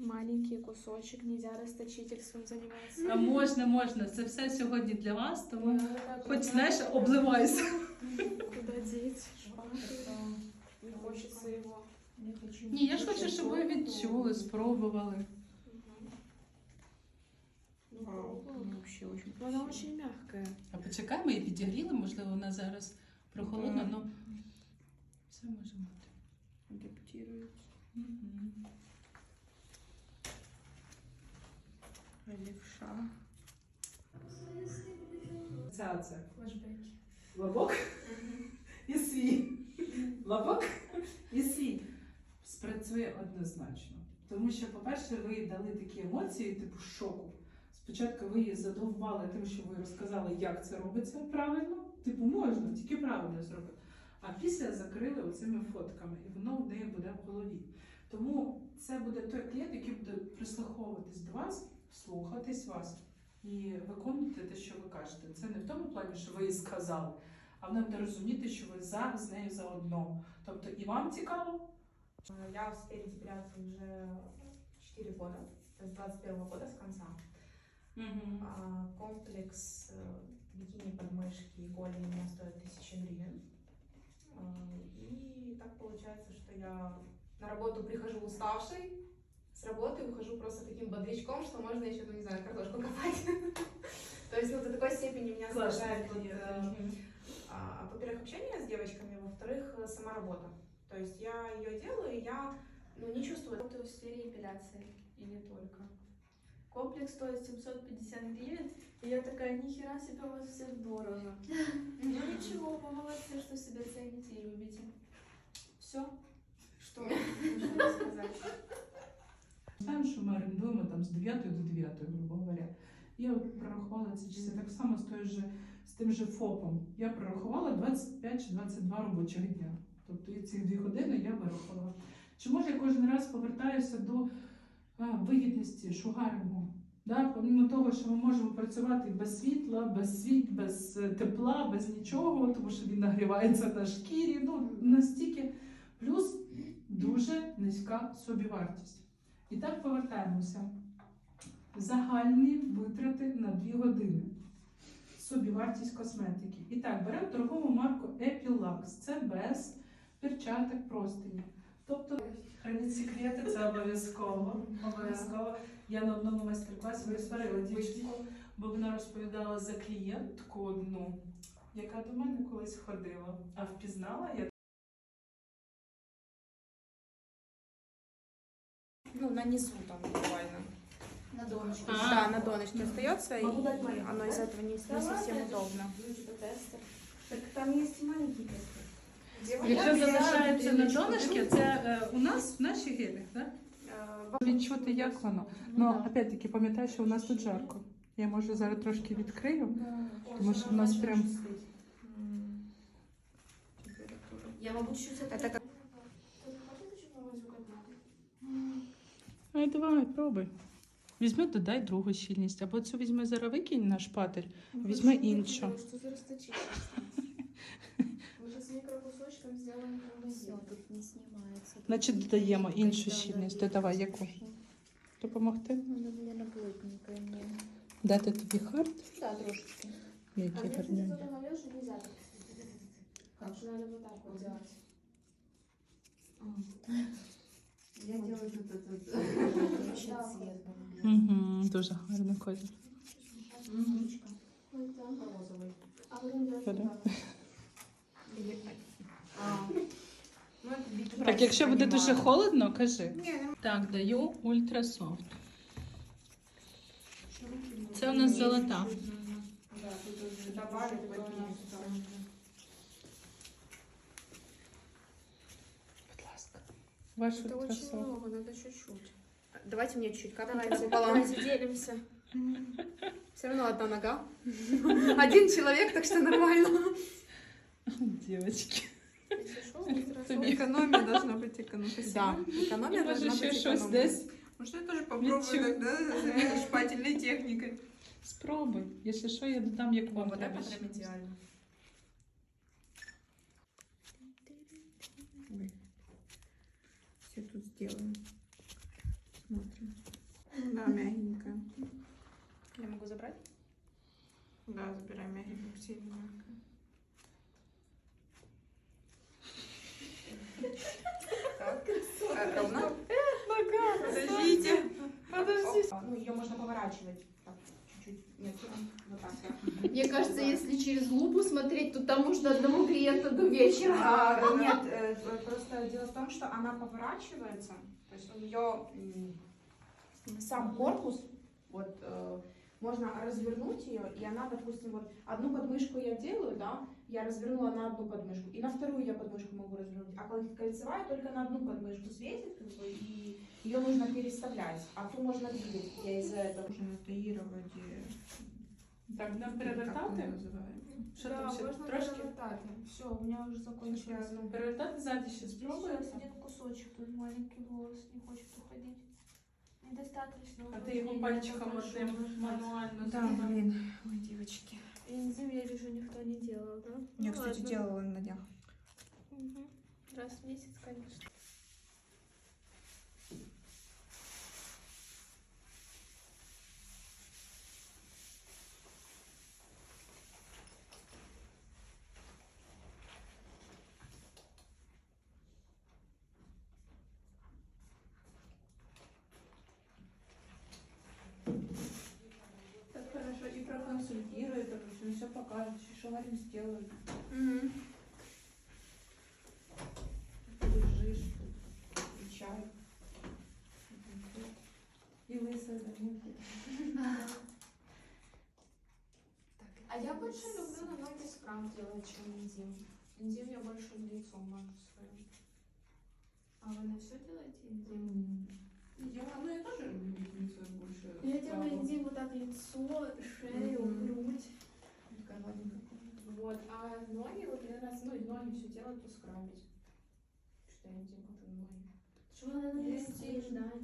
Маленький кусочек, нельзя расточительством заниматься. А можна, можна. Це все сьогодні для вас, тому Да, так, хоч да. знаєш, обливайся. Куда деть? Не хочется его. Ні, я ж хочу, щоб ви відчули, спробували. Ну, Вау, пробуем. вообще очень Она очень мягкая. А почекай, ми її підігріли, можливо, вона зараз прохолодна, Да. але все може бути. адаптируется. Мгм. Левша. Асоціація. Флешбеки. Лобок і свій. Лобок і свій. Спрацює однозначно. Тому що, по-перше, ви дали такі емоції, типу шоку. Спочатку ви її задовбали тим, що ви розказали, як це робиться правильно. Типу, можна, тільки правильно зробити. А після закрили оцими фотками, і воно в неї буде в голові. Тому це буде той клієнт, який буде прислуховуватись до вас, слухатись вас і виконувати те, що ви кажете. Це не в тому плані, що ви їй сказали, а вона буде розуміти, що ви за з нею заодно. Тобто і вам цікаво, Я в сфере депиляции уже 4 года, то есть 21 года с конца. А, Комплекс э, бикини, подмышки и голени у меня стоит 1000 гривен. А, И так получается, что я на работу прихожу уставшей, с работы ухожу просто таким бодрячком, что можно еще, ну не знаю, картошку копать. То есть, ну, до такой степени меня сражает вот, э, а, во-первых, общение с девочками, во-вторых, э, сама работа. То есть я ее делаю, и я ну, не чувствую Работаю в сфере эпиляции и не только. Комплекс стоит 750 гривен, и я такая, нихера себе у вас всех дорого. Ну ничего, вы молодцы, что себя цените и любите. Все, что можно сказать. Знаємо, що ми орендуємо там з 9 до 9, грубо говоря. Я прорахувала ці часи так само з, той же, з тим же ФОПом. Я прорахувала 25 чи 22 робочих дня. Тобто ці дві години я вирахувала. Чому ж я кожен раз повертаюся до а, вигідності шугарингу? Да? Помимо того, що ми можемо працювати без світла, без світ, без е, тепла, без нічого, тому що він нагрівається на шкірі. Ну настільки плюс дуже низька собівартість. І так повертаємося. Загальні витрати на 2 години. Собівартість косметики. І так, беремо торгову марку Epilax. Це без перчаток простині. Тобто, храніть секрети, це обов'язково. Обов'язково. Я на одному майстер-класі висварила дівчинку, бо вона розповідала за клієнтку одну, яка до мене колись ходила, а впізнала я Ну, на низу там буквально. На донышке. А. Да, на донышке остается, и Могу дать маленькую. оно из этого не, не совсем удобно. Так там есть маленький тесты. Якщо залишається на донышки, це е, у нас в нашій гелі, так? Відчути, як воно. Ну, опять-таки, пам'ятай, що у нас тут жарко. Я може зараз трошки відкрию, тому що в нас прям. Я могу чуть-чуть Это как Давай, пробуй. Візьми, додай другу щільність, або цю візьми зараз викинь на шпатель, візьми іншу. Что за расточительство? Мы сейчас микрокусочком сделаем Все, кругозор. тут не снимается. Значить, додаємо іншу щільність. Додавай яку? Допомогти? Ну, наверное, плотненькая мне. Дати тобі хард? Да, трошечки. А Який если гарний. что-то нальешь, нельзя так. Как? Надо вот так вот делать. Я делаю тут этот вообще цвет. Угу, дуже гарний колір. Так. Якщо буде дуже холодно, кажи. Так, даю ультрасофт. Це у нас золота. Будь ласка. Ваш Это очень ультрасофт. много, надо чуть-чуть. Давайте мне чуть-чуть капните пополам. давайте делимся. Все равно одна нога. Один человек, так что нормально. Если что. Тобі. Экономия должна быть экономия. Да, экономия должна быть экономия. Может, я тоже попробую тогда шпательной техникой. Спробуй. Якщо що, я додам, як вам Вот треба. это ще. прям идеально. Все тут сделаем. Смотрим. мягенькая. Я могу забрать? Да, забирай мягенькую, сильно мягкая. Так, а, ровно? Подождите. Подожди. Ну, ее можно поворачивать. Чуть-чуть. Нет, вот так. да. Мне кажется, если через лупу смотреть, то там можно одному клиенту до вечера. А, нет, э, просто дело в том, что она поворачивается. То есть у нее сам корпус, вот э, можно развернуть ее, и она, допустим, вот одну подмышку я делаю, да, я развернула на одну подмышку, и на вторую я подмышку могу развернуть, а кол- кольцевая только на одну подмышку светит, как бы, и ее нужно переставлять, а ту можно двигать. Я из-за этого. Можно таировать и... Так, нам Как перевертати? это називається? Що да, там ще можно трошки? перевертати. Все, у меня уже закончилось. Перевертати ззаді ще Сейчас спробуєте? один кусочек, тут маленький волос не хочет уходить. Недостаточно. А ти його пальчиком одним мануально Да, блин, ой, девочки. Энзим, я вижу, никто не делал, да? Я, Ну кстати, ладно. делала на днях. Мгм. Раз в месяц, конечно. Так хорошо, и проконсультирует, покажет, еще шагарин сделает. Лежишь, и чай. И лысая да А я больше люблю на ноги скрам делать, чем энзим. Энзим я больше в лицо мажу своим. А вы на все делаете энзим? Я, ну я тоже люблю лицо больше. Я делаю энзим вот так лицо, шею, грудь. Вот, а ноги вот один раз, ну ноги все тело поскрабить. Что-нибудь как-то ноги. Чего надо вести ждать?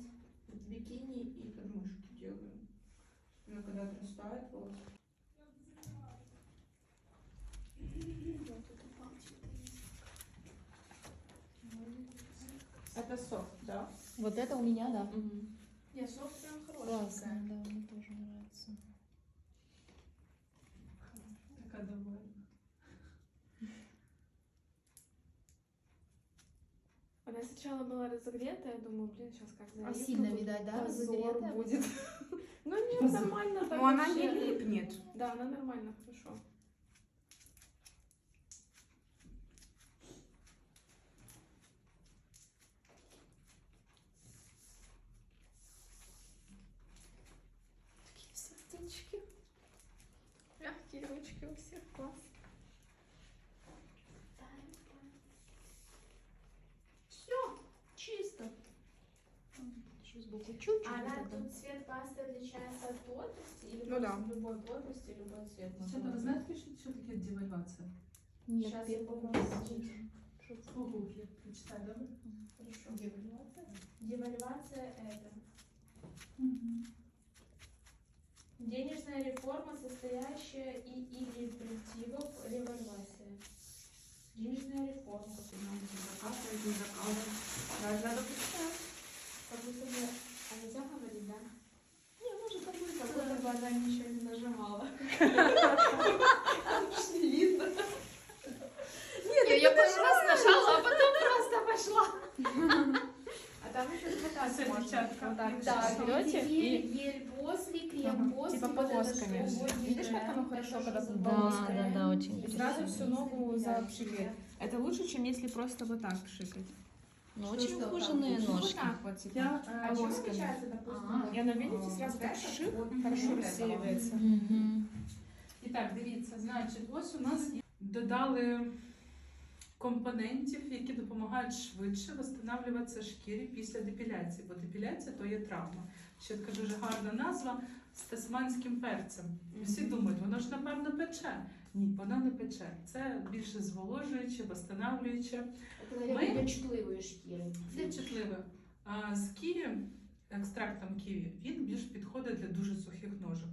Бикини и подмышки делаем. Она когда отрастает волосы. Это софт, да? Вот это у меня, да. Угу. Я софт прям хорошая. Классно, да. Сначала была разогрета, я думаю, блин, сейчас как А залипну, сильно, тут видать, да, позор разогретая? будет. Ну нет, нормально так Но она не вообще. липнет. Да, она нормально, хорошо. Такие сердечки. Мягкие ручки у всех, класс. Все, чисто. Еще сбоку чуть-чуть. А вот она тут цвет пасты отличается от плотности или Ну да. любой плотности любой цвет? Что-то вы знаете, что, такое девальвация? Нет, Сейчас я попробую. раз. Погуглі, прочитай, добре? Хорошо. Девальвация это денежная реформа, состоящая и или притивов револьвация. Денежная реформа. Закатывать, не закатывать. Да, надо почитать. Как будто бы... А нельзя говорить, да? Не, может, как будто, как будто бы она ничего не нажимала. Видно. Нет, я первый раз нажала, а потом просто пошла. А там еще Все, можно. да, берете и гель после, крем после. типа что, вот Видишь, как оно хорошо, когда за тут Да, да, да, очень И сразу всю ногу Да. запшикать. Это лучше, чем если просто вот так пшикать. Ну, Что, очень что ухоженные Ну, вот ножки. так вот, типа. Я, А чем полосками. отличается, допустим, А, вот И оно, видите, вот сразу так это шип, от хорошо вот этого? рассеивается. Мгм. І так, дивіться, значить, ось у нас є- додали компонентів, які допомагають швидше встановлюватися шкірі після депіляції, бо депіляція то є травма. Ще така дуже гарна назва з тасманським перцем. Всі думають, воно ж напевно пече. Ні, воно не пече. Це більше зволожуюче, встановлююче. Ми- для чутливої шкіри. Це чутливе. А з ківі, екстрактом ківі, він більш підходить для дуже сухих ножок.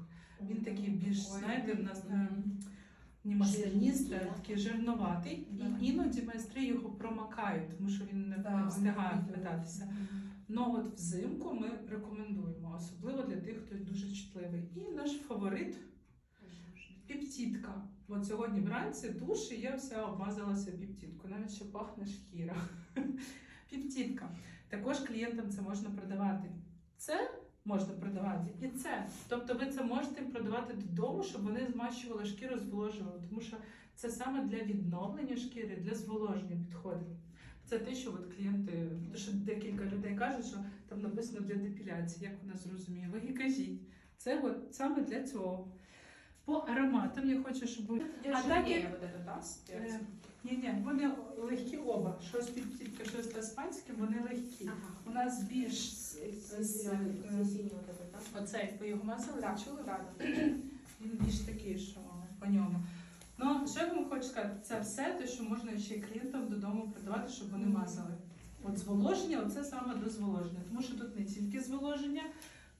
Він такий більш, знаєте, в нас не, не а такий жирноватий. І іноді майстри його промакають, тому що він не Да. встигає впитатися. Ну от взимку ми рекомендуємо, особливо для тих, хто дуже чутливий. І наш фаворит піптітка. От сьогодні вранці душ, і я вся обмазалася піптіткою, навіть ще пахне шкіра. Піптітка. Також клієнтам це можна продавати. Це можна продавати і це. Тобто ви це можете продавати додому, щоб вони змащували шкіру, зволожували, тому що це саме для відновлення шкіри, для зволоження підходить. Це те, що от клієнти, тому що декілька людей кажуть, що там написано для депіляції, як вона зрозуміє. Ви і кажіть. Це от саме для цього. По ароматам я хочу, щоб ви. А так як- вот это, да, с Е, перцем? Ні, ні, вони легкі оба. Щось підтітка, щось іспанське, вони легкі. Ага. У нас більш С- с- с- зелёный, э, синий вот этот, да? оцей, ви його мазали, Да, ви чули? да, да. Він більш такий, що по ньому. Ну, що я вам хочу сказати, це все те, що можна ще й клієнтам додому продавати, щоб вони мазали. От зволоження, оце саме до зволоження. Тому що тут не тільки зволоження,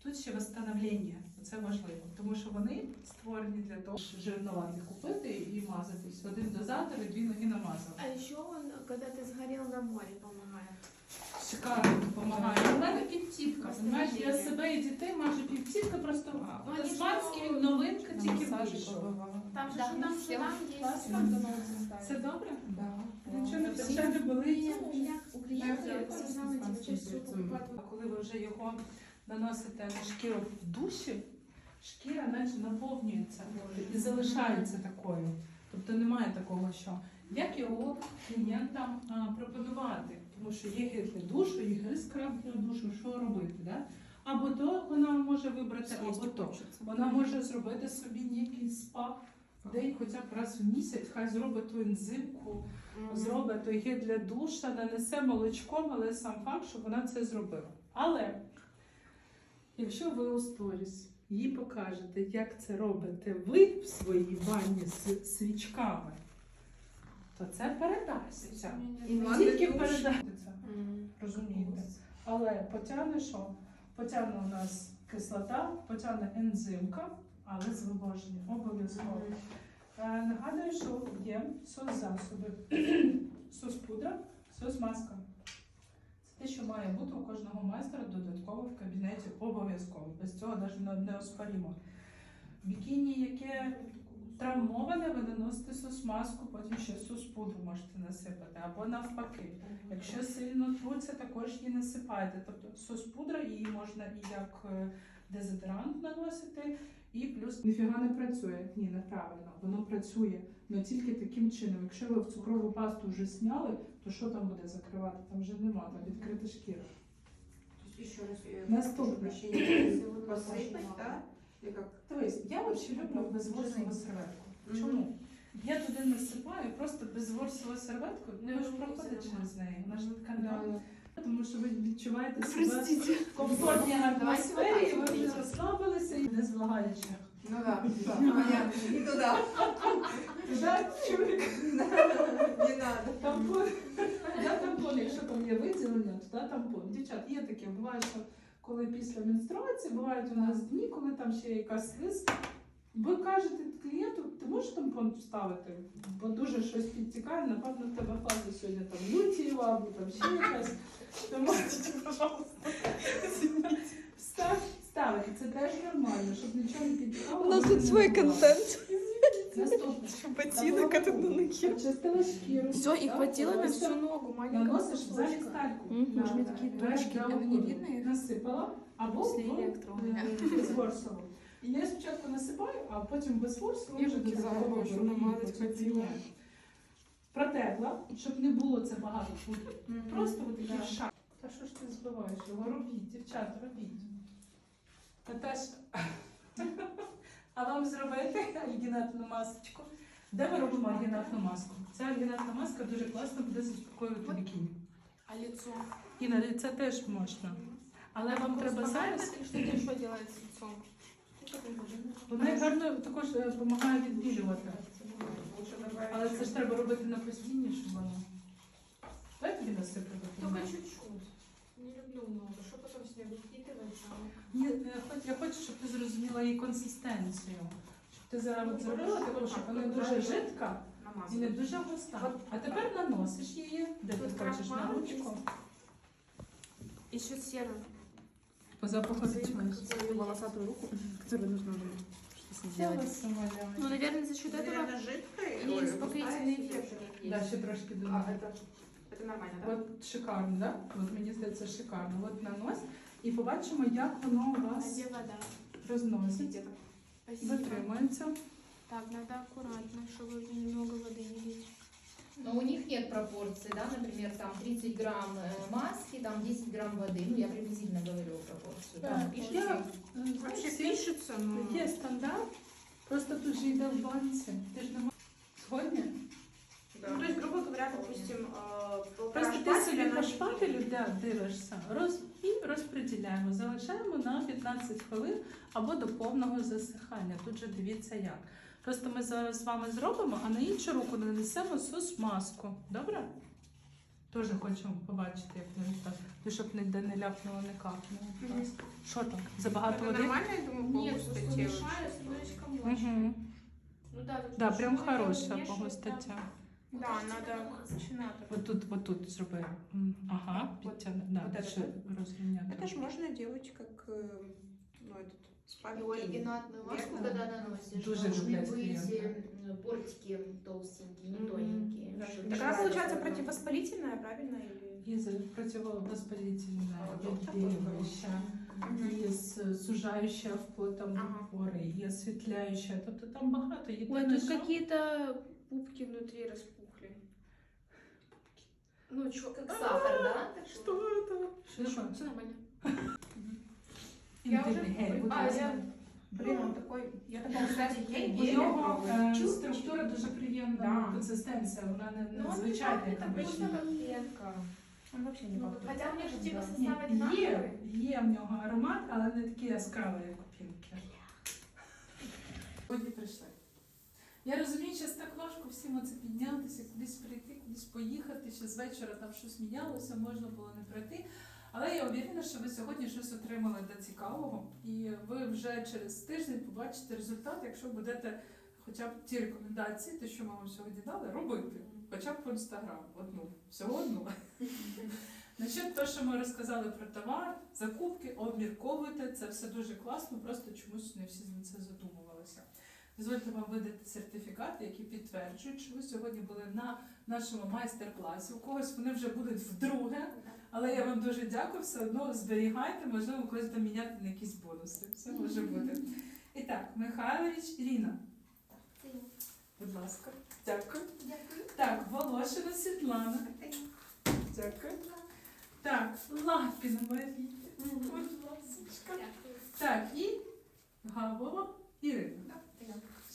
тут ще восстановлення. Це важливо, тому що вони створені для того, щоб жирнувати купити і мазатись. Один дозатор і дві ноги намазали. А еще он, когда ты сгорел на море, помогает. Шикарно допомагає. У мене півтітка. Знаєш, я себе і дітей майже півтітка просто Ну, ну, новинка тільки вийшов. Там же, Да, что там, что там. Класно. Це добре? Нічого не все не болить. А коли ви вже його наносите на шкіру в душі, шкіра наче наповнюється і залишається такою. Тобто немає такого, що як його клієнтам а, пропонувати. Тому що є для душу, є гель душу, що робити, да? Або то вона може вибрати, або то. Вона може зробити собі який спа день, хоча б раз в місяць, хай зробить ту ензимку, зробить той гель для душа, нанесе молочком, але сам факт, що вона це зробила. Але якщо ви у сторіс їй покажете, як це робите ви в своїй ванні з свічками, то це передасться. І Не тільки передасться, розумієте. Але потягне що? Потягне у нас кислота, потягне ензимка, але зволоження обов'язково. Е, Нагадую, що є сос-засоби, сос-пудра, сос-маска. Те, що має бути у кожного майстра додатково в кабінеті обов'язково. Без цього навіть не- неоспоримо. Бікіні, яке травмоване, ви наносите сос-маску, потім ще сос-пудру можете насипати, або навпаки. Якщо сильно труться, також її насипайте. Тобто сос-пудра її можна і як е, дезодорант наносити, і плюс ніфіга не працює. Ні, неправильно. Воно працює, але тільки таким чином. Якщо ви в цукрову пасту вже сняли, то що там буде закривати? Там вже нема, там відкрита шкіра. То есть еще раз я Наступне. прошу прощения, посыпать, да? Или как? Дивись, я взагалі люблю безворсову серветку. Чому? Я туди насипаю просто безворсову серветку, ну ви ж проходите через неї, вона ж не така не тому що ви відчуваєте себе в комфортній атмосфері, і ви вже розслабилися і не злагаючи. Ну да, понятно. Не туда. Да, Не надо. тампон. Да, тампон, якщо там є виділення, то да, тампон. Дівчат, є таке, буває, що коли після менструації бувають у нас дні, коли там ще якась слизь. Ви кажете клієнту, ти можеш тампон вставити, бо дуже щось підтікає, напевно, в тебе фаза сьогодні там лютієва або там ще якась. Тому, пожалуйста, встав, ставити. Це теж нормально, щоб нічого не підтікало. У нас тут було. контент. Наступне. Ботинок, а тут на шкіру. Все, и так, хватило на всю ногу, маленького Наносиш за кусочка. лістальку. Мгм. Может, у такие точки, не видно их? Насипала, або После в у меня. е. І я спочатку насипаю, а потім безворсову Я вже і намазати потім хотіла. міняю. Протерла, щоб не було це багато. Просто от такий Да. шаг. Та що ж ти збиваєш його? Робіть, дівчата, робіть. Наташа, а вам зробити альгінатну масочку? Де ми робимо альгінатну маску? Ця альгінатна маска дуже класно буде заспокоювати бікіні. А лицо? І на лице теж можна. Але вам треба зараз. И что тебе что делает с лицом? Вона гарно також е, допомагає відбілювати. Але це ж треба робити на постійні, щоб воно. Дай тобі насипати. Только чуть-чуть. Не люблю много. Что потом с нее впитывается? Ні, е, хоч- я хочу, щоб ти зрозуміла її консистенцію. Щоб ти зараз от зробила таку, щоб вона дуже жидка і не дуже густа. А тепер наносиш її, де ти Тут хочеш на крахмал ручку. Еще сера. По запаху відчуваєш. Свою волосатую руку, которую нужно было что-то Я сделать. вас умоляю. Ну, наверное, за счет этого жидкое и успокоительный эффект. Да, ще трошки А, думаю. это, это нормально, да? От шикарно, да? От мені здається, шикарно. От нанось і побачимо, як воно у А вас где вода? розносить, Спасибо. витримується. Так, надо аккуратно, чтобы немного воды не лить. Но у них нет пропорций, да, например, там 30 грамм э, маски, там 10 грамм воды. Ну, я приблизительно говорю пропорцию. Так, Там пишите. я, е, знаєш, Вообще є- пишется, но... Є стандарт, просто тут же йде в банці. Ти ж не можеш. Згодні? Ну, то есть, грубо говоря, допустим, э, полтора Просто ти шпателя собі на по четыре. шпателю да, дивишся роз, і розподіляємо. Залишаємо на 15 хвилин або до повного засихання. Тут же дивіться як. Просто ми зараз з вами зробимо, а на іншу руку нанесемо сос-маску. Добре? Теж хочемо побачити, як воно так. Ти щоб ніде не ляпнуло, не капнуло. будь Мгм. ласка. Що там? Забагато Это води? нормально, я думаю, по Нет, просто густоте мешаю, очень. становится комочек. Угу. Ну да, тут Да, тоже прям можно хороша вмешивать, по там. густоті. Ну, Да, то есть надо типа начинать. От тут, от тут зроби. М, Ага, Вот- підтягни. Да, вот это, ще розрівняти. Это же можно делать как, э, ну, этот, И спагетти. альгинатную маску, Верно? когда наносишь, Дуже должны люблять быть клиенты. э, бортики толстенькие, не Мгм. тоненькие. Да. чтобы Так не она получается жарко было. противовоспалительная, правильно? Или... І за- противовоспалительне, А, вот такой відбілююче, і с- сужаюче вплоть там Ага. пори, і освітляюче. Тобто там багато Ой, єдине, тут що... какие-то пупки Ну, чё, как сахар, да? Так Що це? Що що? Все нормально. Я уже- Інтимний гель, будь А, ласка. я- Блин, он такой... Я такого, кстати, гель, У гель нього пробую. е, Чуть- структура дуже приємна, Да. консистенція, вона не Ну, он не незвичайна, пахнет як обычно, обична. как пенка. Он вообще не Ну, пахнет. Хотя у них же типа Да. состав Ні, одинаковый. Є, є в нього аромат, але не такий яскравий, як у пінки. Сьогодні прийшли. Я розумію, що так важко всім оце піднятися, кудись прийти, кудись поїхати, ще з вечора там щось мінялося, можна було не пройти. Але я уверена, що ви сьогодні щось отримали до цікавого, і ви вже через тиждень побачите результат, якщо будете хоча б ті рекомендації, те, що ми вам сьогодні дали, робити. Хоча б по інстаграм, одну, всього одну. Значить, те, що ми розказали про товар, закупки, обмірковуйте, це все дуже класно, просто чомусь не всі на це задумувалися. Дозвольте вам видати сертифікати, які підтверджують, що ви сьогодні були на нашому майстер-класі. У когось вони вже будуть вдруге, але я вам дуже дякую, все одно зберігайте, можливо, когось там міняти на якісь бонуси. Все може бути. І так, Михайлович Ірина. Будь ласка, дякую. Дякую. Так, Волошина Світлана. Дякую. Так, Лапіна Марія. Будь ласка. Так, і Габова Ірина.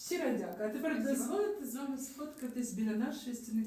Щиро дякую. А тепер дозволите з вами сфоткатись біля нашої стіни